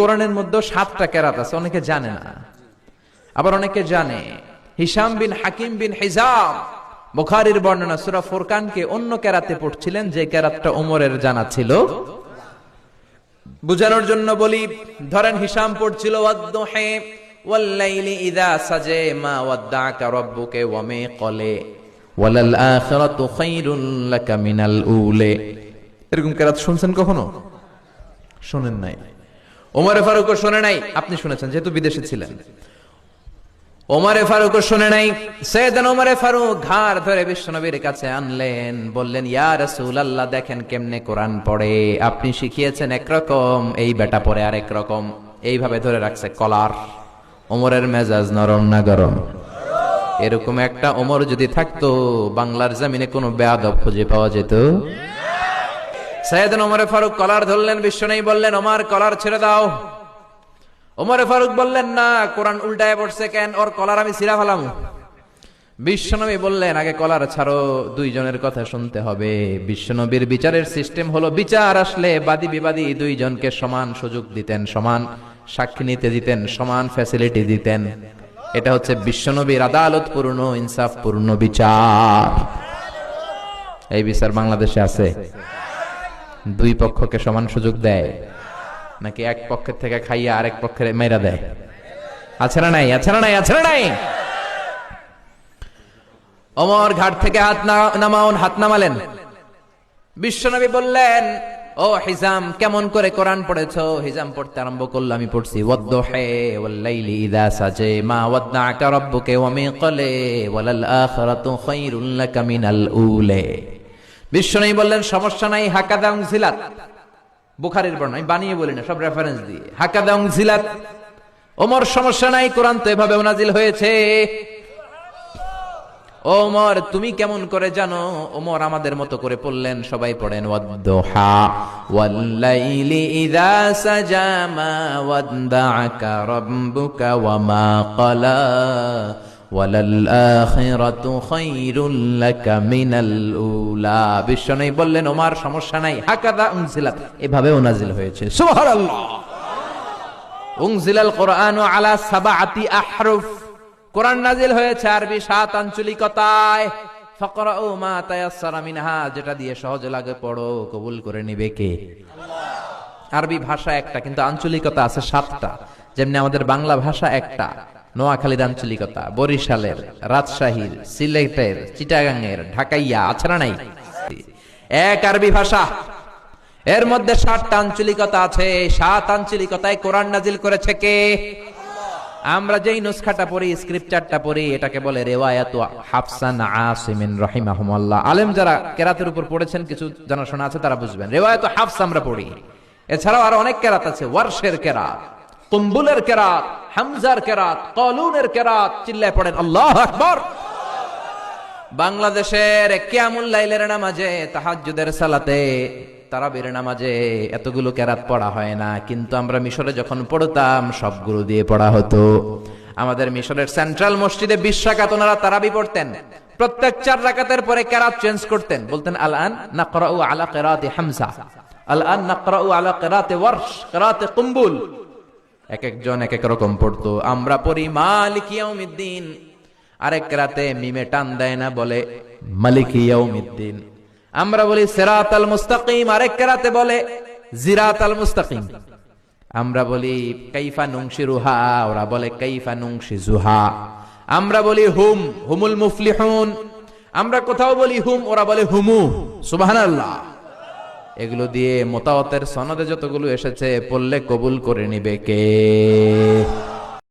কোরআনের মধ্যে সাতটা কেরাত আছে, অনেকে জানে না। আবার অনেকে জানে হিসাম বিন হাকিম বিন হিজাম বুখারীর বর্ণনা সূরা ফুরকানকে অন্য কেরাতে পড়ছিলেন, যে কেরাতটা ওমরের জানা ছিল। বুঝানোর জন্য বলি, ধরেন হিসাম পড়ছিল এরকম কেরাত শুনছেন কখনো? শুনেন নাই। ওমরে ফারুকও শুনে নাই। আপনি শুনেছেন, যেহেতু বিদেশে ছিলেন। ওমরে ফারুকও শুনে নাই। সৈয়দান ওমরে ফারুক ঘাড় ধরে বিশ্বনবীর কাছে আনলেন, বললেন, ইয়া রাসূলুল্লাহ, দেখেন কেমনে কোরআন পড়ে। আপনি শিখিয়েছেন একরকম এই বেটা পড়ে আরেক রকম। এইভাবে ধরে রাখছে কলার। ওমরের মেজাজ নরম না গরম? এরকম একটা ওমর যদি থাকতো, বাংলার জমিনে কোনো বেয়াদব খুঁজে পাওয়া যেত? সৈয়দান ওমরে ফারুক কলার ধরলেন বিশ্বনবী বললেন, ওমর কলার ছেড়ে দাও। ওমরে ফারুক বললেন, না, কোরআন উল্টায় পড়ছে কেন? ওর কলার আমি ছিঁড়া ফেলাম। বিশ্বনবী বললেন, আগে কলার ছাড়ো, দুইজনের কথা শুনতে হবে। বিশ্বনবীর বিচারের সিস্টেম হলো, বিচার আসলে বাদী বিবাদী দুইজনকে সমান সুযোগ দিতেন, সমান সাক্ষী নিতে দিতেন, সমান ফ্যাসিলিটি দিতেন। এটা হচ্ছে বিশ্বনবীর আদালত পূর্ণ ইনসাফ পূর্ণ বিচার। এই বিচার বাংলাদেশে আছে। দুই পক্ষকে সমান সুযোগ দেয়। নাকি এক পক্ষের থেকে খাইয়া আরেক পক্ষের মেরা দেয়? আছে না নাই? আছে না নাই? আছে না নাই? অমর ঘাট থেকে হাত নামাউন, হাত নামালেন। বিশ্বনবী বললেন, ও হিজাম, কেমন করে কোরআন পড়েছো? হিজাম পড়তে আরম্ভ করল, আমি পড়ছি, ওয়াদ্দুহে ওয়াল্লাইলি ইযা সাজে মা ওয়াদ্দাআকা রাব্বুকা ওয়া মিন ক্বালে ওয়ালাল আখিরাতু খায়রুল লাকা মিনাল উলে বিশ্বনবী বললেন, সমস্যা নাই, হাকাদা উনজিলাত বুখারীর বর্ণনা, আমি বানিয়ে বলি না, সব রেফারেন্স দিয়ে। হাকাদা উনজিলাত ওমর, সমস্যা নাই, কোরআন তো এভাবে নাজিল হয়েছে। ওমর, তুমি কেমন করে জানো? ওমর আমাদের মতো করে পড়লেন, সবাই পড়েন, ওয়াদ্দুহা। ওয়াল্লাইলি ইযা সাজা মা ওয়াদ্দাআকা রাব্বুকা, ওয়া মা ক্বালা। বললেন, ওমর সমস্যা নাই। হাকাদা উনজিলাত। এভাবেও নাজিল হয়েছে। কোরআন নাজিল হয়েছে আরবি সাত আঞ্চলিকতায়। মা যেটা দিয়ে সহজ লাগে, পড়ো, কবুল করে নিবে কে? আরবি ভাষা একটা, কিন্তু আঞ্চলিকতা আছে সাতটা। যেমনি আমাদের বাংলা ভাষা একটা। নোয়াখালীর আঞ্চলিকতা বরিশালের রাজশাহীর, সিলেটের চিটাগাংয়ের, ঢাকাইয়া আছে নাই? এক আরবি ভাষা। এর মধ্যে সাতটা আঞ্চলিকতা আছে। সাত আঞ্চলিকতায় কোরআন নাজিল করেছে কে? আমরা যেই নুসখাটা পড়ি স্ক্রিপ্টারটা পড়ি, এটাকে বলে রেওয়ায়াত হাফসান আসিমিন রহিমাহুমাল্লাহ। আলেম যারা কেরাতের উপর পড়েছেন, কিছু জানাশোনা আছে, তারা বুঝবেন। রেওয়ায়াত হাফস আমরা পড়ি। এছাড়াও আরও অনেক কেরাত আছে, ওয়ার্শের কেরাত। কুম্বুলের কেরাত, হামজার কেরাত, কলুনের কেরাত, চিল্লায় পড়েন, আল্লাহ আকবার। বাংলাদেশের কিয়ামুল লাইলের নামাজে, তাহাজ্জুদের সালাতে, তারাবির নামাজে এতগুলো কেরাত পড়া হয় না, কিন্তু আমরা মিশরে যখন পড়তাম, সবগুলো দিয়ে পড়া হতো। আমাদের মিশরের সেন্ট্রাল মসজিদে বিশ ওনারা তারাবি পড়তেন। প্রত্যেক চার রাকাতের পরে কেরাত চেঞ্জ করতেন। বলতেন আল আন নাকরাউ আলা কেরাতে হামজা। আল আন নাকরাউ আলা কেরাতে ওয়ার্শ, কেরাতে কুম্বুল। এক একজন এক এক রকম পড়তো। আমরা পড়ি, মালিক ইয়াউমিদ্দিন। আরেক রাতে মিমে টান দেয় না, বলে, মালিক ইয়াউমিদ্দিন। আমরা বলি সিরাত আল মুস্তাকিম। আরেক রাতে বলে জিরাত আল মুস্তাকিম। আমরা বলি, কাইফা নুংশিরুহা ওরা বলে, কাইফা নুংশিজুহা আমরা বলি, হুম, হুমুল মুফলিহুন। আমরা কোথাও বলি, হুম। ওরা বলে, হুমু। সুবহানাল্লাহ। এগুলো দিয়ে মোতাওয়াতের সনদে যতগুলো এসেছে পড়লে কবুল করে নিবে কে?